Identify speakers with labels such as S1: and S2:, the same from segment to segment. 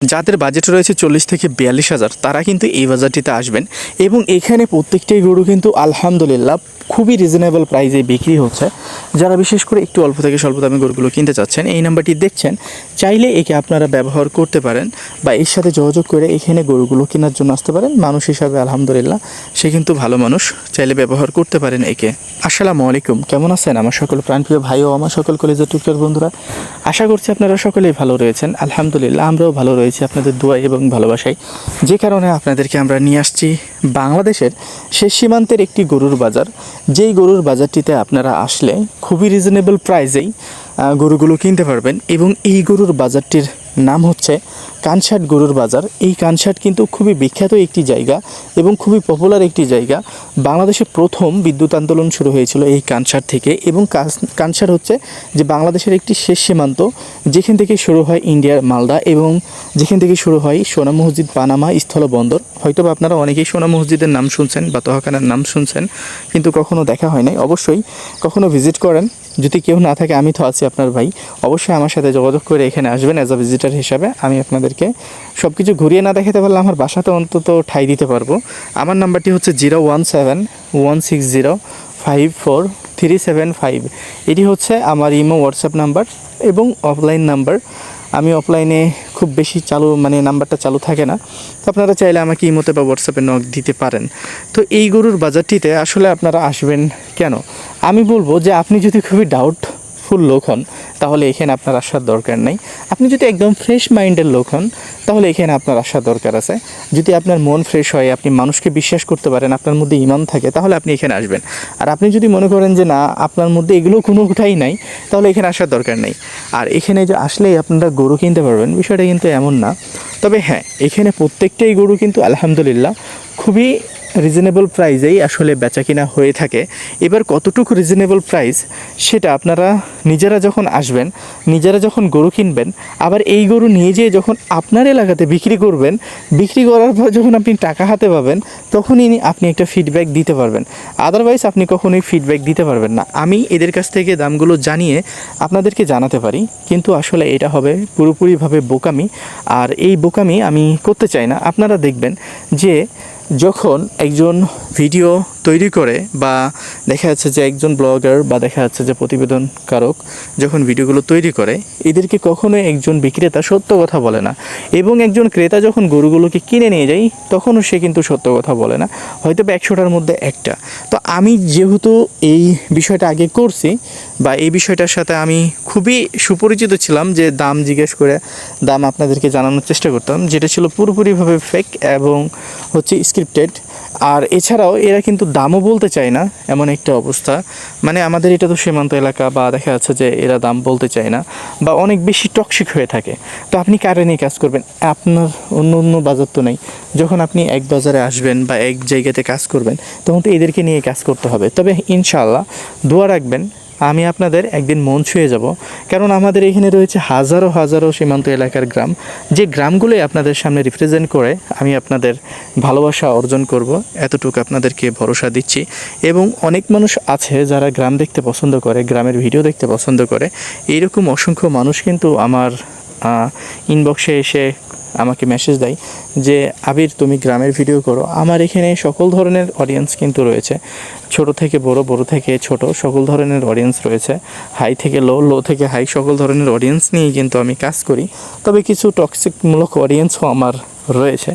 S1: যাদের বাজেট রয়েছে চল্লিশ থেকে বিয়াল্লিশ হাজার, তারা কিন্তু এই বাজারটিতে আসবেন এবং এখানে প্রত্যেকটাই গরু কিন্তু আলহামদুলিল্লাহ খুবই রিজনেবল প্রাইসে বিক্রি হচ্ছে। যারা বিশেষ করে একটু অল্প থেকে স্বল্প দামে গরুগুলো কিনতে চাচ্ছেন, এই নাম্বারটি দেখছেন, চাইলে একে আপনারা ব্যবহার করতে পারেন বা এর সাথে যোগাযোগ করে এখানে গরুগুলো কেনার জন্য আসতে পারেন। মানুষ হিসাবে আলহামদুলিল্লাহ সে কিন্তু ভালো মানুষ, চাইলে ব্যবহার করতে পারেন একে। আসসালামু আলাইকুম, কেমন আছেন আমার সকল প্রাণপ্রিয় ভাই ও আমার সকল কলেজের টুকটার বন্ধুরা? আশা করছি আপনারা সকলেই ভালো রয়েছেন। আলহামদুলিল্লাহ, আমরাও ভালো রয়েছি। আপনাদের দোয়াই এবং ভালোবাসায় যে কারণে আপনাদেরকে আমরা নিয়ে আসছি বাংলাদেশের শেষ সীমান্তের একটি গরুর বাজার। যেই গরুর বাজারটিতে আপনারা আসলে খুবই রিজনেবল প্রাইসেই গরুগুলো কিনতে পারবেন এবং এই গরুর বাজারটির নাম হচ্ছে কানসাট গরুর বাজার। এই কানসাট কিন্তু খুবই বিখ্যাত একটি জায়গা এবং খুবই পপুলার একটি জায়গা। বাংলাদেশে প্রথম বিদ্যুৎ আন্দোলন শুরু হয়েছিল এই কানসাট থেকে এবং কানসাট হচ্ছে যে বাংলাদেশের একটি শেষ সীমান্ত যেখান থেকে শুরু হয় ইন্ডিয়ার মালদা এবং যেখান থেকে শুরু হয় সোনা মসজিদ, পানামা স্থলবন্দর হয়তো আপনারা অনেকেই সোনা মসজিদের নাম শুনছেন বা তোহাখানার নাম শুনছেন, কিন্তু কখনো দেখা হয় নাই। অবশ্যই কখনো ভিজিট করেন। যদি কেউ না থাকে, আমি তো আছি আপনার ভাই। অবশ্যই আমার সাথে যোগাযোগ করে এখানে আসবেন অ্যাজ আ ভিজিটার হিসাবে আমি আপনাদেরকে সব কিছু ঘুরিয়ে না দেখাতে পারলে আমার বাসাতে অন্তত ঠাই দিতে পারব। আমার নাম্বারটি হচ্ছে zero one seven one six zero five four three seven five এটি হচ্ছে আমার ইমো হোয়াটসঅ্যাপ নাম্বার এবং অফলাইন নাম্বার। আমি অফলাইনে খুব বেশি চালু মানে নাম্বারটা চালু থাকে না। তো আপনারা চাইলে আমাকে ইমোতে বা হোয়াটসঅ্যাপে নক দিতে পারেন। তো এই গরুর বাজারটিতে আসলে আপনারা আসবেন কেন? আমি বলব যে আপনি যদি খুবই ডাউটফুল লোক হন, তাহলে এখানে আপনার আসার দরকার নেই। আপনি যদি একদম ফ্রেশ মাইন্ডের লোক হন, তাহলে এখানে আপনার আসার দরকার আছে। যদি আপনার মন ফ্রেশ হয়, আপনি মানুষকে বিশ্বাস করতে পারেন, আপনার মধ্যে ইমান থাকে, তাহলে আপনি এখানে আসবেন। আর আপনি যদি মনে করেন যে না, আপনার মধ্যে এগুলো কোনো কোনোটাই নাই, তাহলে এখানে আসার দরকার নেই। আর এখানে যে আসলেই আপনারা গরু কিনতে পারবেন, বিষয়টা কিন্তু এমন না। তবে হ্যাঁ এখানে প্রত্যেকটাই গরু কিন্তু আলহামদুলিল্লাহ খুবই রিজনেবল প্রাইসেই আসলে বেচা কিনা হয়ে থাকে। এবার কতটুকু রিজনেবল প্রাইস সেটা আপনারা নিজেরা যখন আসবেন, নিজেরা যখন গরু কিনবেন, আবার এই গরু নিয়ে যেয়ে যখন আপনার এলাকাতে বিক্রি করবেন, বিক্রি করার পর যখন আপনি টাকা হাতে পাবেন, তখনই আপনি একটা ফিডব্যাক দিতে পারবেন। আদারওয়াইজ আপনি কখনোই ফিডব্যাক দিতে পারবেন না। আমি এদের কাছ থেকে দামগুলো জানিয়ে আপনাদেরকে জানাতে পারি, কিন্তু আসলে এটা হবে পুরোপুরিভাবে বোকামি। আর এই বোকামি আমি করতে চাই না। আপনারা দেখবেন যে যখন একজন ভিডিও তৈরি করে বা দেখা যাচ্ছে যে একজন ব্লগার বা দেখা যাচ্ছে যে প্রতিবেদন কারক যখন ভিডিওগুলো তৈরি করে, এদেরকে কখনোই একজন বিক্রেতা সত্য কথা বলে না। এবং একজন ক্রেতা যখন গরুগুলোকে কিনে নিয়ে যায়, তখনও সে কিন্তু সত্য কথা বলে না। হয়তো বা একশোটার মধ্যে একটা। তো আমি যেহেতু এই বিষয়টা আগে করছি বা এই বিষয়টার সাথে আমি খুবই সুপরিচিত ছিলাম যে দাম জিজ্ঞেস করে দাম আপনাদেরকে জানানোর চেষ্টা করতাম, যেটা ছিল পুরোপুরিভাবে ফেক এবং হচ্ছে স্ক্রিপ্টেড আর এছাড়াও এরা কিন্তু দামও বলতে চায় না, এমন একটা অবস্থা। মানে আমাদের এটা তো সীমান্ত এলাকা বা দেখা যাচ্ছে যে এরা দাম বলতে চায় না বা অনেক বেশি টক্সিক হয়ে থাকে। তো আপনি কারে নিয়ে কাজ করবেন? আপনার অন্য অন্য বাজার তো নেই। যখন আপনি এক বাজারে আসবেন বা এক জায়গাতে কাজ করবেন, তখন তো এদেরকে নিয়ে কাজ করতে হবে। তবে ইনশাআল্লাহ দোয়া রাখবেন আমি আপনাদের একদিন মন ছুঁয়ে যাব। কারণ আমাদের এখানে রয়েছে হাজারো হাজারো সীমান্ত এলাকার গ্রাম। যে গ্রামগুলোই আপনাদের সামনে রিপ্রেজেন্ট করে, আমি আপনাদের ভালোবাসা অর্জন করব, এতটুকু আপনাদেরকে ভরসা দিচ্ছি। এবং অনেক মানুষ আছে যারা গ্রাম দেখতে পছন্দ করে, গ্রামের ভিডিও দেখতে পছন্দ করে। এইরকম অসংখ্য মানুষ কিন্তু আমার ইনবক্সে এসে আমাকে মেসেজ দেয় যে, আবির, তুমি গ্রামের ভিডিও করো। আমার এখানে সকল ধরনের অডিয়েন্স কিন্তু রয়েছে। ছোট থেকে বড় বড় থেকে ছোট সকল ধরনের অডিয়েন্স রয়েছে। হাই থেকে লো লো থেকে হাই সকল ধরনের অডিয়েন্স নিয়েই কিন্তু আমি কাজ করি। তবে কিছু টক্সিকমূলক অডিয়েন্সও আমার রয়েছে।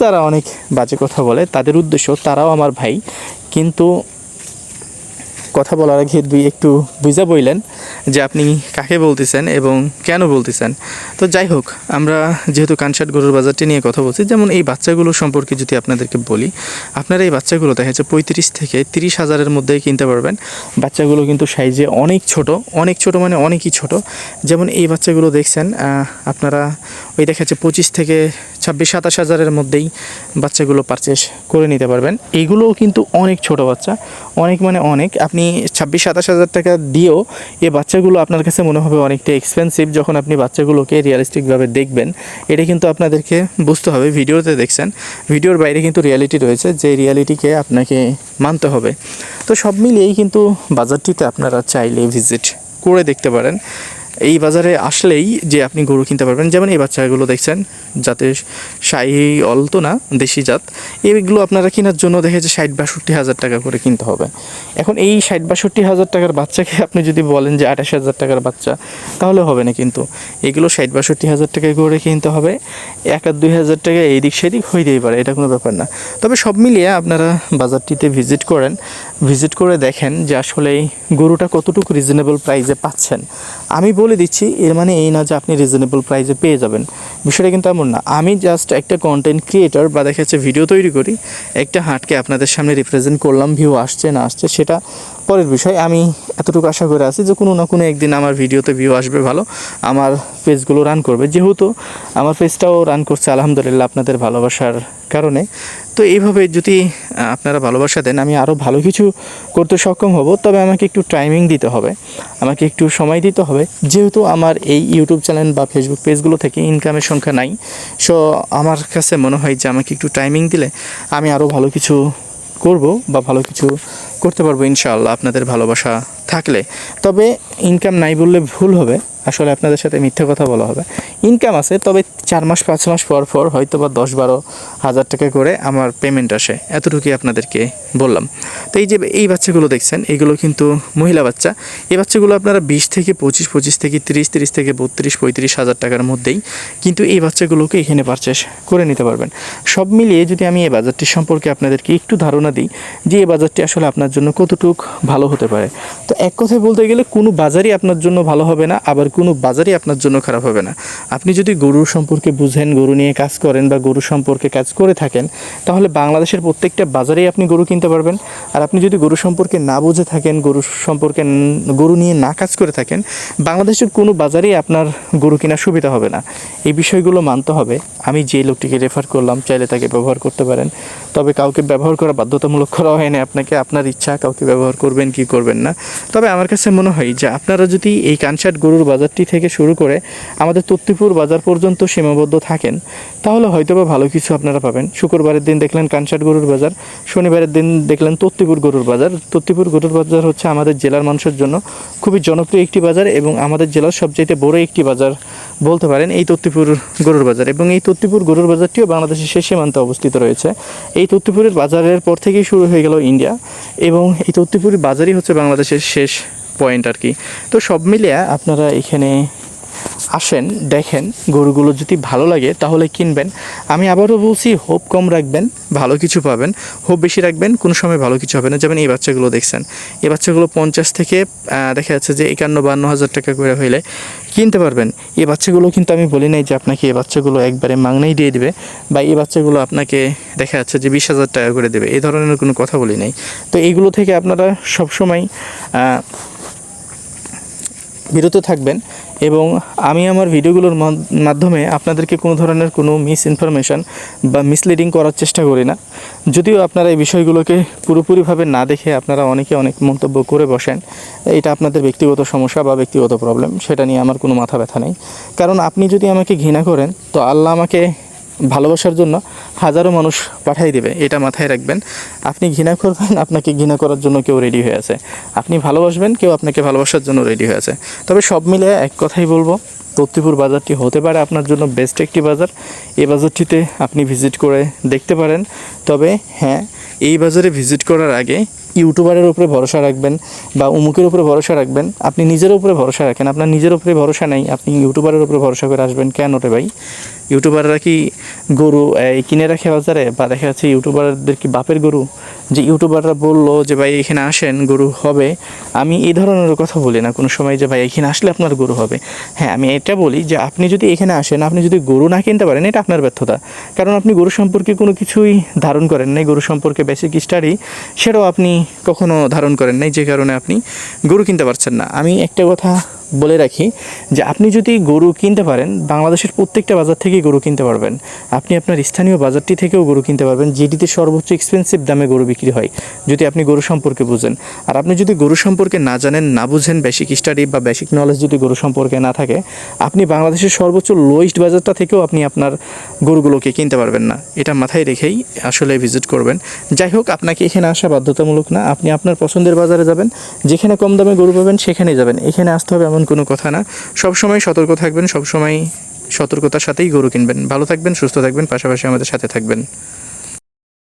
S1: যারা অনেক বাজে কথা বলে, তাদের উদ্দেশ্য তারাও আমার ভাই। কিন্তু কথা বলার আগে দুই একটু বুঝা বইলেন যে আপনি কাকে বলতেছেন এবং কেন বলতেছেন। তো যাই হোক, আমরা যেহেতু কানসাট গরুর বাজারটি নিয়ে কথা বলছি, যেমন এই বাচ্চাগুলো সম্পর্কে যদি আপনাদেরকে বলি, আপনারা এই বাচ্চাগুলো দেখা যাচ্ছে পঁয়ত্রিশ থেকে তিরিশ হাজারের মধ্যেই কিনতে পারবেন। বাচ্চাগুলো কিন্তু সাইজে অনেক ছোট অনেক ছোট মানে অনেকই ছোট। যেমন এই বাচ্চাগুলো দেখছেন আপনারা ওই দেখা যাচ্ছে পঁচিশ থেকে ছাব্বিশ, সাতাশ হাজারের মধ্যেই বাচ্চাগুলো পারচেস করে নিতে পারবেন। এইগুলোও কিন্তু অনেক ছোট বাচ্চা, অনেক মানে অনেক। আপনি ছাব্বিশ, সাতাশ হাজার টাকা দিয়েও এই বাচ্চাগুলো আপনার কাছে মনে হবে অনেকটা এক্সপেন্সিভ যখন আপনি বাচ্চাগুলোকে রিয়েলিস্টিকভাবে দেখবেন, এটা কিন্তু আপনাদেরকে বুঝতে হবে, ভিডিওতে দেখছেন। ভিডিওর বাইরে কিন্তু রিয়ালিটি রয়েছে, যে রিয়ালিটিকে আপনাকে মানতে হবে। তো সব মিলিয়েই কিন্তু বাজারটিতে আপনারা চাইলে ভিজিট করে দেখতে পারেন। এই বাজারে আসলেই যে আপনি গরু কিনতে পারবেন, যেমন এই বাচ্চাগুলো দেখছেন, যাতে শাহি অলতো না, দেশি জাত এইগুলো আপনারা কেনার জন্য দেখে যে ষাট বাষট্টি হাজার টাকা করে কিনতে হবে। এখন এই ষাট বাষট্টি হাজার টাকার বাচ্চাকে আপনি যদি বলেন যে আঠাশ হাজার টাকার বাচ্চা, তাহলে হবে না কিন্তু। এগুলো ষাট বাষট্টি হাজার টাকায় করে কিনতে হবে, এক আর দুই হাজার টাকা এইদিক সেদিক হইতেই পারে, এটা কোনো ব্যাপার না। তবে সব মিলিয়ে আপনারা বাজারটিতে ভিজিট করেন, ভিজিট করে দেখেন যে আসলে এই গরুটা কতটুকু রিজনেবল প্রাইসে পাচ্ছেন। আমি বলে দিচ্ছি, এর মানে এই না যে আপনি রিজনেবল প্রাইসে পেয়ে যাবেন। বিষয়টা কিন্তু এমন না। আমি জাস্ট একটা কন্টেন্ট ক্রিয়েটর বা দেখা যাচ্ছে ভিডিও তৈরি করি, একটা হাটকে আপনাদের সামনে রিপ্রেজেন্ট করলাম ভিউ আসছে, না আসছে, সেটা পরের বিষয়, আমি এতটুকু আশা করে আছি যে কোনো না কোনো একদিন আমার ভিডিওতে ভিউ আসবে ভালো, আমার পেজগুলো রান করবে। যেহেতু আমার পেজটাও রান করছে আলহামদুলিল্লাহ আপনাদের ভালোবাসার কারণে। তো এইভাবে যদি আপনারা ভালোবাসা দেন, আমি আরও ভালো কিছু করতে সক্ষম হব। তবে আমাকে একটু টাইমিং দিতে হবে, আমাকে একটু সময় দিতে হবে। যেহেতু আমার এই ইউটিউব চ্যানেল বা ফেসবুক পেজগুলো থেকে ইনকামের সংখ্যা নাই সো আমার কাছে মনে হয় যে আমাকে একটু টাইমিং দিলে আমি আরও ভালো কিছু করব বা ভালো কিছু করতে পারব ইনশাআল্লাহ আপনাদের ভালোবাসা। থাকলে, তবে ইনকাম নাই বললে ভুল হবে। আসলে আপনাদের সাথে মিথ্যা কথা বলা হবে। ইনকাম আছে, তবে চার মাস, পাঁচ মাস পর পর হয়তো বা দশ বারো হাজার টাকা করে আমার পেমেন্ট আসে। এতটুকুই আপনাদেরকে বললাম। তো এই যে এই বাচ্চাগুলো দেখছেন, এগুলো কিন্তু মহিলা বাচ্চা। এই বাচ্চাগুলো আপনারা বিশ থেকে পঁচিশ পঁচিশ থেকে তিরিশ তিরিশ থেকে বত্রিশ, পঁয়ত্রিশ হাজার টাকার মধ্যেই কিন্তু এই বাচ্চাগুলোকে এখানে পারচেস করে নিতে পারবেন। সব মিলিয়ে যদি আমি এই বাজারটি সম্পর্কে আপনাদেরকে একটু ধারণা দিই, যে এই বাজারটি আসলে আপনার জন্য কতটুক ভালো হতে পারে। তো এক কথায় বলতে গেলে কোনো বাজারই আপনার জন্য ভালো হবে না, আবার কোনো বাজারই আপনার জন্য খারাপ হবে না। আপনি যদি গরুর সম্পর্কে বুঝেন, গরু নিয়ে কাজ করেন বা গরু সম্পর্কে কাজ করে থাকেন, তাহলে বাংলাদেশের প্রত্যেকটা বাজারেই আপনি গরু কিনতে পারবেন। আর আপনি যদি গরু সম্পর্কে না বুঝে থাকেন, গরু সম্পর্কে গরু নিয়ে না কাজ করে থাকেন, বাংলাদেশের কোনো বাজারেই আপনার গরু কেনার সুবিধা হবে না। এই বিষয়গুলো মানতে হবে। আমি যে লোকটিকে রেফার করলাম, চাইলে তাকে ব্যবহার করতে পারেন। তবে কাউকে ব্যবহার করা বাধ্যতামূলক করা হয় না, আপনাকে আপনার ইচ্ছা, কাউকে ব্যবহার করবেন কি করবেন না। তবে আমার কাছে মনে হয় যে আপনারা যদি এই কানসাট গরুর বাজারটি থেকে শুরু করে আমাদের তত্তিপুর বাজার পর্যন্ত সীমাবদ্ধ থাকেন, তাহলে হয়তোবা ভালো কিছু আপনারা পাবেন। শুক্রবারের দিন দেখলেন কানসাট গরুর বাজার, শনিবারের দিন দেখলেন তত্তিপুর গরুর বাজার। তত্তিপুর গরুর বাজার হচ্ছে আমাদের জেলার মানুষের জন্য খুবই জনপ্রিয় একটি বাজার এবং আমাদের জেলার সবচাইতে বড় একটি বাজার বলতে পারেন এই তত্তিপুর গরুর বাজার। এবং এই তত্তিপুর গরুর বাজারটিও বাংলাদেশের শেষ সীমান্তে অবস্থিত রয়েছে। এই তত্তিপুরের বাজারের পর থেকেই শুরু হয়ে গেল ইন্ডিয়া। এবং এই তত্তিপুরের বাজারই হচ্ছে বাংলাদেশের শেষ পয়েন্ট আর কি। তো সব মিলিয়ে আপনারা এখানে আসেন, দেখেন, গরুগুলো যদি ভালো লাগে তাহলে কিনবেন। আমি আবারও বলছি, হোপ কম রাখবেন, ভালো কিছু পাবেন। হোপ বেশি রাখবেন, কোনো সময় ভালো কিছু হবে না। যেমন এই বাচ্চাগুলো দেখছেন। এই বাচ্চাগুলো পঞ্চাশ থেকে দেখা যাচ্ছে যে একান্ন বান্ন হাজার টাকা করে হইলে কিনতে পারবেন। এই বাচ্চাগুলো কিন্তু আমি বলি নাই যে আপনাকে এই বাচ্চাগুলো একবারে মাংনাই দিয়ে দিবে বা এই বাচ্চাগুলো আপনাকে দেখা যাচ্ছে যে বিশ হাজার টাকা করে দেবে। এই ধরনের কোনো কথা বলি নাই। তো এইগুলো থেকে আপনারা সবসময় বিরত থাকবেন। এবং আমি আমার ভিডিওগুলোর মাধ্যমে আপনাদেরকে কোনো ধরনের কোনো মিস ইনফরমেশান বা মিসলিডিং করার চেষ্টা করি না। যদিও আপনারা এই বিষয়গুলোকে পুরোপুরিভাবে না দেখে আপনারা অনেকে অনেক মন্তব্য করে বসেন এটা আপনাদের ব্যক্তিগত সমস্যা বা ব্যক্তিগত প্রবলেম সেটা নিয়ে আমার কোনো মাথা ব্যথা নেই। কারণ আপনি যদি আমাকে ঘৃণা করেন, তো আল্লাহ আমাকে ভালোবাসার জন্য হাজারো মানুষ পাঠাই দেবে, এটা মাথায় রাখবেন। আপনি ঘৃণা করবেন, আপনাকে ঘৃণা করার জন্য কেউ রেডি হয়ে আছে। আপনি ভালোবাসবেন, কেউ আপনাকে ভালোবাসার জন্য রেডি হয়ে আছে। তবে সব মিলে এক কথাই বলব তত্তিপুর বাজারটি হতে পারে আপনার জন্য বেস্ট একটি বাজার। এই বাজারটিতে আপনি ভিজিট করে দেখতে পারেন। তবে হ্যাঁ এই বাজারে ভিজিট করার আগে ইউটিউবারের উপরে ভরসা রাখবেন বা উমুকের উপরে ভরসা রাখবেন, আপনি নিজের উপরে ভরসা রাখেন। আপনার নিজের উপরে ভরসা নেই, আপনি ইউটিউবারের উপরে ভরসা করে আসবেন কেন রে ভাই? ইউটিউবাররা কি গরু কিনে রাখে বাজারে বা দেখা যাচ্ছে ইউটিউবারদের কি বাপের গরু? যে ইউটিউবাররা বলল যে, ভাই, এখানে আসেন, গরু হবে। আমি এই ধরনের কথা বলি না। কোনো সময় যে, ভাই, এখানে আসলে আপনার গরু হবে। হ্যাঁ আমি এটা বলি যে, আপনি যদি এখানে আসেন, আপনি যদি গরু না কিনতে পারেন, এটা আপনার ব্যর্থতা। কারণ আপনি গরু সম্পর্কে কোনো কিছুই ধারণ করেন নাই। গরু সম্পর্কে বেসিক স্টাডি সেটাও আপনি কখনো ধারণ করেন নাই, যে কারণে আপনি গরু কিনতে পারছেন না। আমি একটা কথা বলে রাখি যে, আপনি যদি গরু কিনতে পারেন, বাংলাদেশের প্রত্যেকটা বাজার থেকেই গরু কিনতে পারবেন। আপনি আপনার স্থানীয় বাজারটি থেকেও গরু কিনতে পারবেন, যেটিতে সর্বোচ্চ এক্সপেন্সিভ দামে গরু বিক্রি হয়, যদি আপনি গরু সম্পর্কে বুঝেন। আর আপনি যদি গরু সম্পর্কে না জানেন, না বুঝেন বেসিক স্টাডি বা বেসিক নলেজ যদি গরু সম্পর্কে না থাকে, আপনি বাংলাদেশের সর্বোচ্চ লোয়েস্ট বাজারটা থেকেও আপনি আপনার গরুগুলোকে কিনতে পারবেন না। এটা মাথায় রেখেই আসলে ভিজিট করবেন। যাই হোক, আপনাকে এখানে আসা বাধ্যতামূলক না। আপনি আপনার পছন্দের বাজারে যাবেন, যেখানে কম দামে গরু পাবেন, সেখানেই যাবেন। এখানে আসতে হবে এমন কোনো কথা না। সবসময় সতর্ক থাকবেন, সবসময় সতর্কতার সাথেই গরু কিনবেন। ভালো থাকবেন, সুস্থ থাকবেন, পাশাপাশি আমাদের সাথে থাকবেন।